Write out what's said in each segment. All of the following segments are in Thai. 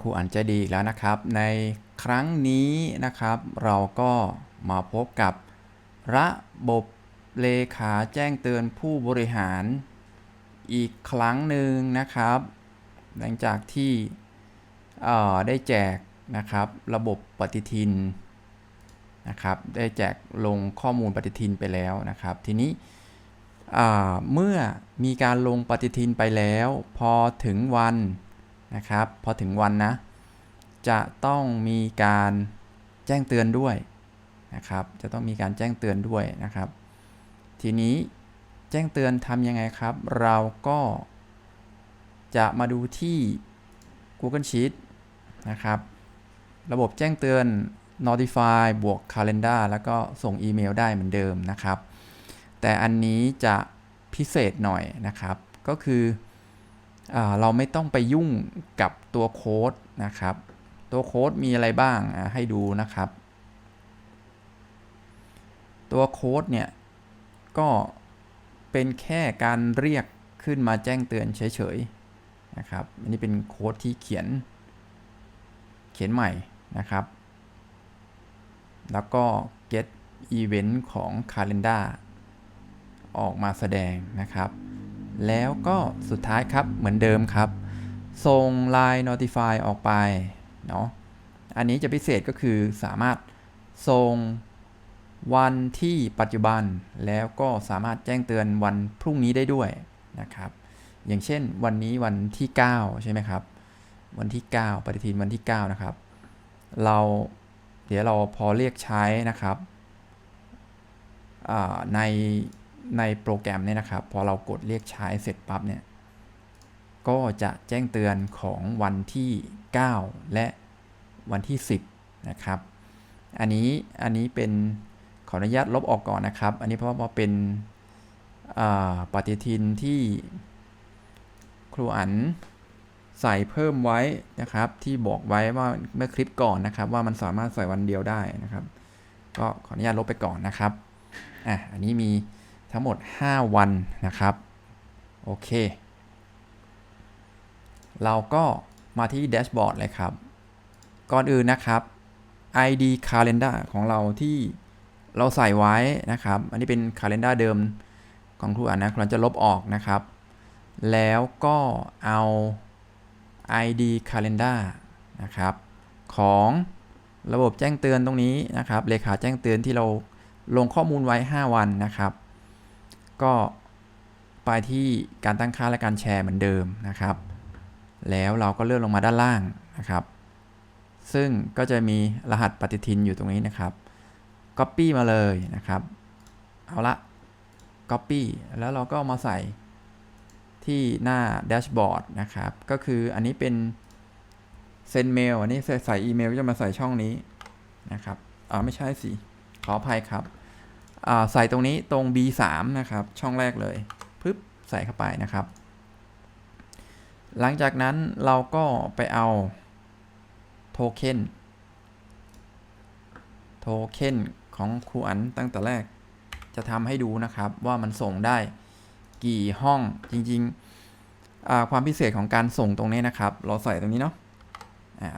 ครูอันใจดีอีกแล้วนะครับ ในครั้งนี้นะครับ เราก็มาพบกับระบบเลขาแจ้งเตือนผู้บริหารอีกครั้งหนึ่งนะครับ หลังจากที่ได้แจกนะครับ ระบบปฏิทินนะครับ ได้แจกลงข้อมูลปฏิทินไปแล้วนะครับ ทีนี้เมื่อมีการลงปฏิทินไปแล้ว พอถึงวัน นะครับ พอถึงวันนะ จะต้องมีการแจ้งเตือนด้วยนะครับ จะต้องมีการแจ้งเตือนด้วยนะครับ ทีนี้แจ้งเตือนทำยังไงครับ เราก็จะมาดูที่ Google Sheet นะครับ ระบบแจ้งเตือน Notify บวก Calendar แล้วก็ส่งอีเมลได้เหมือนเดิมนะครับ แต่อันนี้จะพิเศษหน่อยนะครับ ก็คือ เราไม่ต้องไปยุ่งกับตัวโค้ดนะครับ ตัวโค้ดมีอะไรบ้างให้ดูนะครับ ตัวโค้ดเนี่ย ก็เป็นแค่การเรียกขึ้นมาแจ้งเตือนเฉยๆนะครับ อันนี้เป็นโค้ดที่เขียน เขียนใหม่นะครับ แล้วก็ get event ของ calendar ออกมาแสดงนะครับ แล้วก็สุดท้ายครับเหมือนเดิมครับ ส่ง Line Notify ออกไปเนาะอันนี้จะพิเศษก็คือสามารถส่งวันที่ปัจจุบัน แล้วก็สามารถแจ้งเตือนวันพรุ่งนี้ได้ด้วยนะครับอย่างเช่นวันนี้วันที่ 9 ใช่ไหมครับ วันที่ 9 ปฏิทินวันที่ 9 นะครับ เราเดี๋ยวเราพอเรียกใช้นะครับใน ในโปรแกรมเนี่ยนะครับ พอเรากดเรียกใช้เสร็จปั๊บเนี่ย ก็จะแจ้งเตือนของวันที่ 9 และวันที่ 10 นะครับ อันนี้อันนี้เป็นขออนุญาตลบออกก่อนนะครับ อันนี้เพราะว่าเป็นปฏิทินที่ครูอันใส่เพิ่มไว้นะครับ ที่บอกไว้ว่าเมื่อคลิปก่อนนะครับ ว่ามันสามารถใส่วันเดียวได้นะครับ ก็ขออนุญาตลบไปก่อนนะครับอะอันนี้มี ทั้งหมด 5 วันนะครับ โอเค เราก็มาที่แดชบอร์ดเลยครับ ก่อนอื่นนะครับ ID Calendar ของเราที่เราใส่ไว้นะครับ อันนี้เป็น Calendar เดิมของครูอ่านนะครูอ่านจะลบออกนะครับ แล้วก็เอา ID Calendar นะครับ ของระบบแจ้งเตือนตรงนี้นะครับ เลขาแจ้งเตือนที่เราลงข้อมูลไว้ 5 วันนะครับ ก็ไปที่การตั้งค่าและการแชร์เหมือนเดิมนะครับ แล้วเราก็เลื่อนลงมาด้านล่างนะครับ ซึ่งก็จะมีรหัสปฏิทินอยู่ตรงนี้นะครับ Copy มาเลยนะครับ เอาละ Copy แล้วเราก็ามาใส่ที่หน้าแดชบอร์ดนะครับ ก็คืออันนี้เป็นเซนเมลอันนี้ใส่อีเมลก็จะมาใส่ช่องนี้นะครับ อ่าไม่ใช่สิ ขออภัยครับ ใส่ตรงนี้ตรง B3 นะครับ ช่องแรกเลยปึ๊บใส่เข้าไปนะครับ หลังจากนั้นเราก็ไปเอาโทเค็นโทเค็นของครูอันตั้งแต่แรกจะทำให้ดูนะครับว่ามันส่งได้กี่ห้องจริงๆ ความพิเศษของการส่งตรงนี้นะครับ เราใส่ตรงนี้เนาะ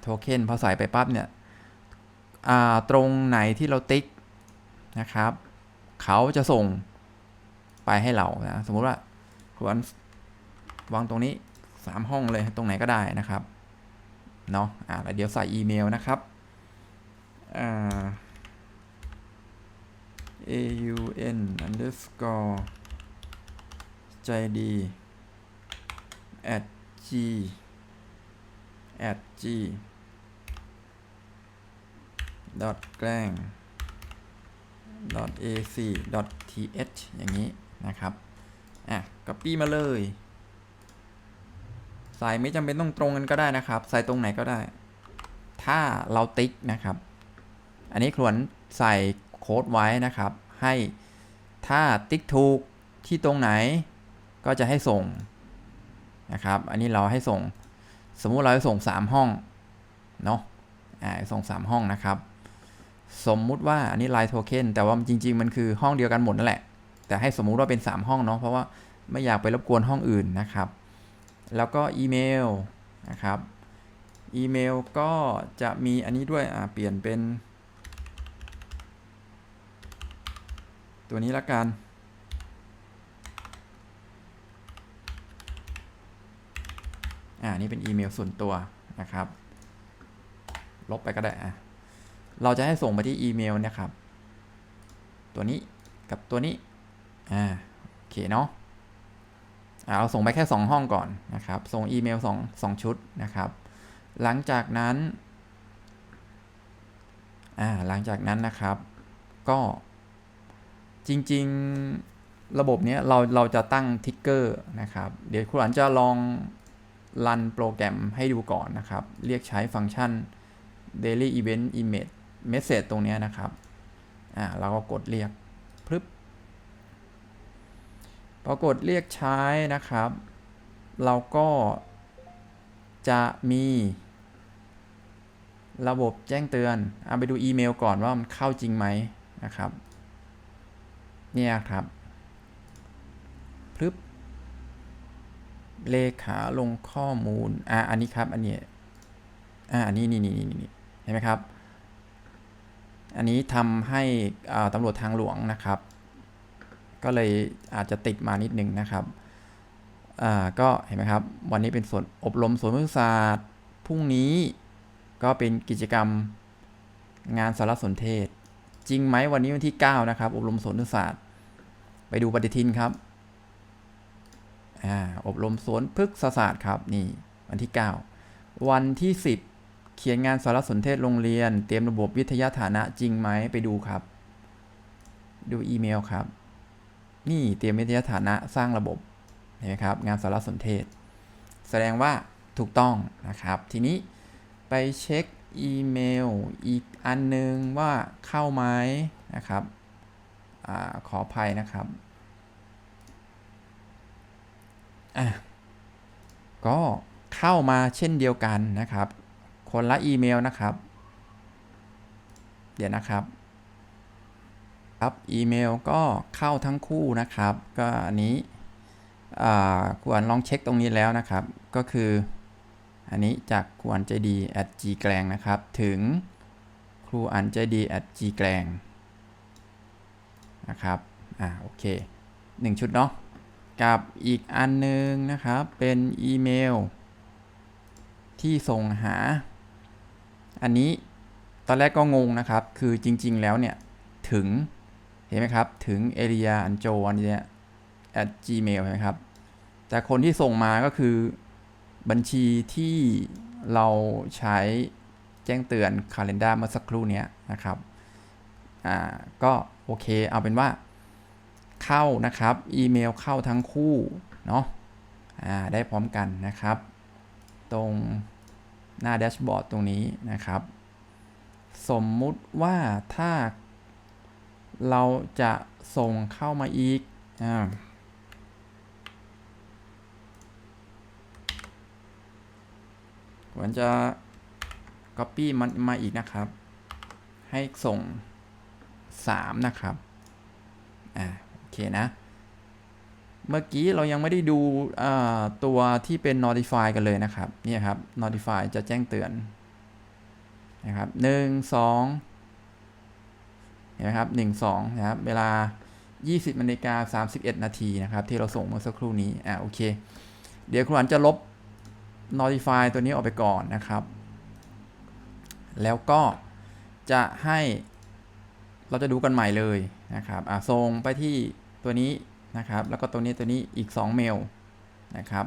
โทเค็นพอใส่ไปปั๊บเนี่ยตรงไหนที่เราติ๊กนะครับ เขาจะส่งไปให้เรานะสมมุติว่าครูอันวางตรงนี้สามห้องเลยตรงไหนก็ได้นะครับเนาะอ่าแล้วเดี๋ยวใส่อีเมลนะครับอ่า aun underscore ใจดี at g at g dot แกล้ง dot ac dot th อย่างนี้นะครับ อะ copy มาเลยใส่ไม่จำเป็นต้องตรงกันก็ได้นะครับ ใส่ตรงไหนก็ได้ ถ้าเราติ๊กนะครับ อันนี้ควรใส่โค้ดไว้นะครับ ให้ถ้าติ๊กถูกที่ตรงไหนก็จะให้ส่งนะครับ อันนี้เราให้ส่ง สมมุติเราให้ส่ง 3 ห้อง เนาะ อ่า ส่ง 3 ห้องนะครับ สมมุติว่าอันนี้ไลน์โทเค็นแต่ว่าจริง ๆ มันคือห้องเดียวกันหมดนั่นแหละ แต่ให้สมมุติว่าเป็น 3 ห้องเนาะเพราะว่าไม่อยากไปรบกวนห้องอื่นนะครับ แล้วก็อีเมลนะครับอีเมลก็จะมีอันนี้ด้วยอ่าเปลี่ยนเป็น ตัวนี้ละกัน อ่านี่เป็นอีเมลส่วนตัวนะครับ ลบไปก็ได้อะ เราจะให้ส่งไปที่อีเมลนะครับ ตัวนี้กับตัวนี้ อ่า โอเคเนาะอ่าเราส่งไปแค่ 2 ห้องก่อนนะครับ ส่งอีเมล2 2ชุดนะครับ หลังจากนั้น อ่า หลังจากนั้นนะครับ ก็จริง ๆ ระบบนี้เราเราจะตั้งทิกเกอร์นะครับ เดี๋ยวครูอันจะลองรันโปรแกรมให้ดูก่อนนะครับ เรียกใช้ฟังก์ชัน daily event image message ตรงนี้นะครับอ่าเราก็กดเรียกพรึบพอกดเรียกใช้นะครับ เราก็จะมีระบบแจ้งเตือนเอาไปดูอีเมลก่อนว่ามันเข้าจริงไหมนะครับเนี่ยครับพรึบเลขาลงข้อมูล อ่าอันนี้ครับ อันนี้ อ่าอันนี้นี่นี่นี่นี่เห็นไหมครับ อันนี้ทำให้อ่าตำรวจทางหลวงนะครับ ก็เลยอาจจะติดมานิดนึงนะครับก็เห็นไหมครับ วันนี้เป็นส่วนอบรมสวนพฤกษศาสตร์พรุ่งนี้ก็เป็นกิจกรรมงานสารสนเทศ จริงไหมวันนี้วันที่ 9 นะครับ อบรมสวนพฤกษศาสตร์ ไปดูปฏิทินครับอ่าอบรมสวนพฤกษศาสตร์ครับนี่วันที่ 9 วันที่ 10 เขียนงานสารสนเทศโรงเรียน เตรียมระบบวิทยาฐานะจริงไหมไปดูครับ ดูอีเมลครับ นี่เตรียมวิทยาฐานะสร้างระบบเห็นไหมครับ งานสารสนเทศ แสดงว่าถูกต้องนะครับ ทีนี้ไปเช็คอีเมลอีกอันนึงว่าเข้าไหมนะครับอขออภัยนะครับก็เข้ามาเช่นเดียวกันนะครับ คนละอีเมลนะครับ เดี๋ยวนะครับ ครับอีเมลก็เข้าทั้งคู่นะครับ ก็อันนี้ควรลองเช็คตรงนี้แล้วนะครับ ก็คืออันนี้จากครูอันใจดี at g แกลงนะครับ ถึงครูอันใจดี at g แกลงนะครับ อ่า โอเคหนึ่งชุดเนาะ กับอีกอันนึงนะครับ เป็นอีเมล ที่ส่งหา อันนี้ตอนแรกก็งงนะครับ คือจริง ๆ แล้วเนี่ย ถึง เห็นไหมครับ ถึงเอเริยอันโจอันนี้ at gmail เห็นไหมครับ แต่คนที่ส่งมาก็คือบัญชีที่เราใช้แจ้งเตือน Calendar เมื่อสักครู่นี้นะครับ อ่า ก็โอเค เอาเป็นว่า เข้านะครับ อีเมลเข้าทั้งคู่ เนาะ อ่า ได้พร้อมกันนะครับ ตรง หน้าแดชบอร์ดตรงนี้นะครับ สมมุติว่าถ้าเราจะส่งเข้ามาอีกอ่าผมจะ Copy มันมาอีกนะครับ ให้ส่ง 3 นะครับ อ่า โอเคนะ เมื่อกี้เรายังไม่ได้ดูตัวที่เป็น notify กันเลยนะครับนี่ครับ notify จะแจ้งเตือนนะครับหนึ่งสองเห็นไหมครับหนึ่งสองนะครับเวลา 20นาฬิกา31 นาทีนะครับ ที่เราส่งเมื่อสักครู่นี้อ่าโอเค เดี๋ยวครูอันจะลบ notify ตัวนี้ออกไปก่อนนะครับ แล้วก็จะให้เราจะดูกันใหม่เลยนะครับอะส่งไปที่ตัวนี้ นะครับ แล้วก็ตัวนี้ตัวนี้อีก 2 เมลนะครับ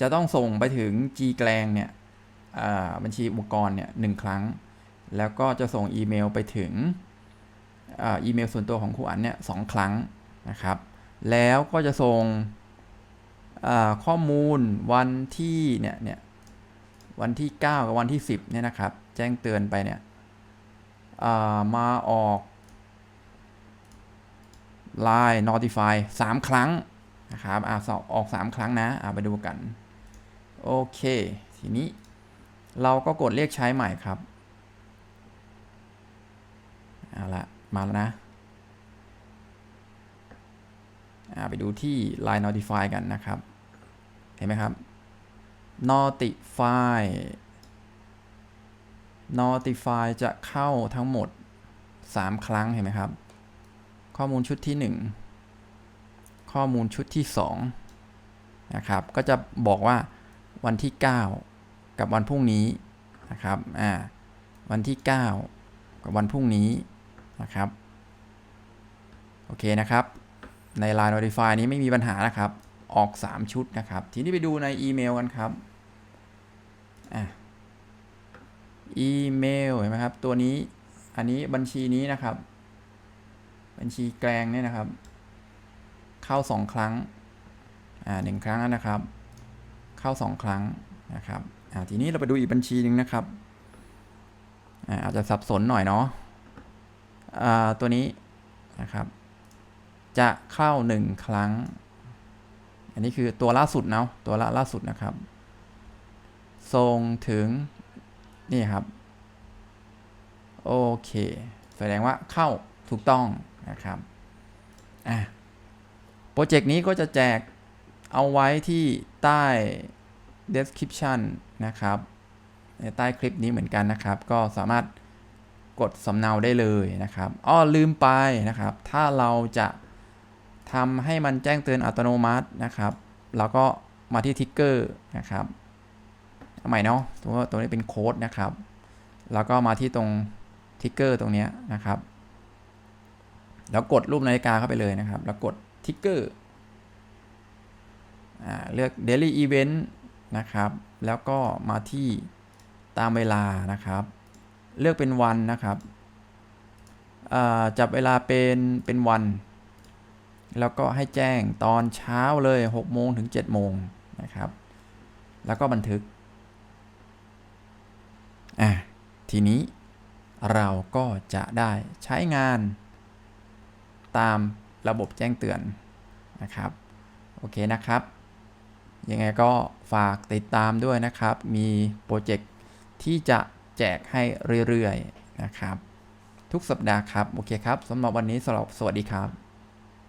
จะต้องส่งไปถึง G แกลงเนี่ยบัญชีอุปกรณ์เนี่ยหครั้ง แล้วก็จะส่งอีเมลไปถึงอีเมลส่วนตัวของครูอันเนี่ยสครั้งนะครับ แล้วก็จะส่งข้อมูลวันที่เนี่ยเนี่ยวันที่ 9 กับวันที่ 10เนี่ยนะครับ แจ้งเตือนไปเนี่ยมาออก Line Notify 3 ครั้งนะครับอ่าสอบออก 3 ครั้งนะอ่าไปดูกัน โอเค ทีนี้เราก็กดเรียกใช้ใหม่ครับเอาละมาแล้วนะไปดูที่ Line Notify กันนะครับ เห็นไหมครับ Notify notify จะเข้าทั้งหมด 3 ครั้งเห็นไหมครับ ข้อมูลชุดที่ 1 ข้อมูลชุดที่2นะครับ ก็จะบอกว่าวันที่ 9 กับวันพรุ่งนี้นะครับอ่าวันที่ 9 กับวันพรุ่งนี้นะครับ โอเคนะครับ ใน Line Notify นี้ไม่มีปัญหานะครับ ออก 3 ชุดนะครับ ทีนี้ไปดูในอีเมลกันครับอะอีเมลเห็นไหมครับ ตัวนี้อันนี้บัญชีนี้นะครับ บัญชีแกลงเนี่ยนะครับ เข้า 2 ครั้งอ่าหนึ่งครั้งนะครับ เข้า 2 ครั้งนะครับอ่าทีนี้เราไปดูอีกบัญชีหนึ่งนะครับอ่าอาจจะสับสนหน่อยเนาะอ่าตัวนี้นะครับ จะเข้า 1 ครั้ง อันนี้คือตัวล่าสุดเนาะตัวละล่าสุดนะครับส่งถึงนี่ครับโอเค แสดงว่าเข้าถูกต้อง นะครับอะโปรเจกต์นี้ก็จะแจกเอาไว้ที่ใต้ description นะครับในใต้คลิปนี้เหมือนกันนะครับ ก็สามารถกดสำเนาได้เลยนะครับอ้อลืมไปนะครับ ถ้าเราจะทำให้มันแจ้งเตือนอัตโนมัตินะครับเราก็มาที่ทิกเกอร์นะครับใหม่เนาะตัวตัวนี้เป็นโค้ดนะครับ แล้วก็มาที่ตรงทิกเกอร์ตรงนี้นะครับ แล้วกดรูปนาฬิกาเข้าไปเลยนะครับ แล้วกดทิกเกอร์เลือก daily event นะครับ แล้วก็มาที่ตามเวลานะครับ เลือกเป็นวันนะครับจับเวลาเป็นเป็นวัน แล้วก็ให้แจ้งตอนเช้าเลย6โมงถึง7โมงนะครับ แล้วก็บันทึกอะทีนี้เราก็จะได้ใช้งาน ตามระบบแจ้งเตือนนะครับ โอเคนะครับ ยังไงก็ฝากติดตามด้วยนะครับ มีโปรเจกต์ที่จะแจกให้เรื่อยๆนะครับ ทุกสัปดาห์ครับ โอเคครับสำหรับวันนี้สำหรับสวัสดีครับ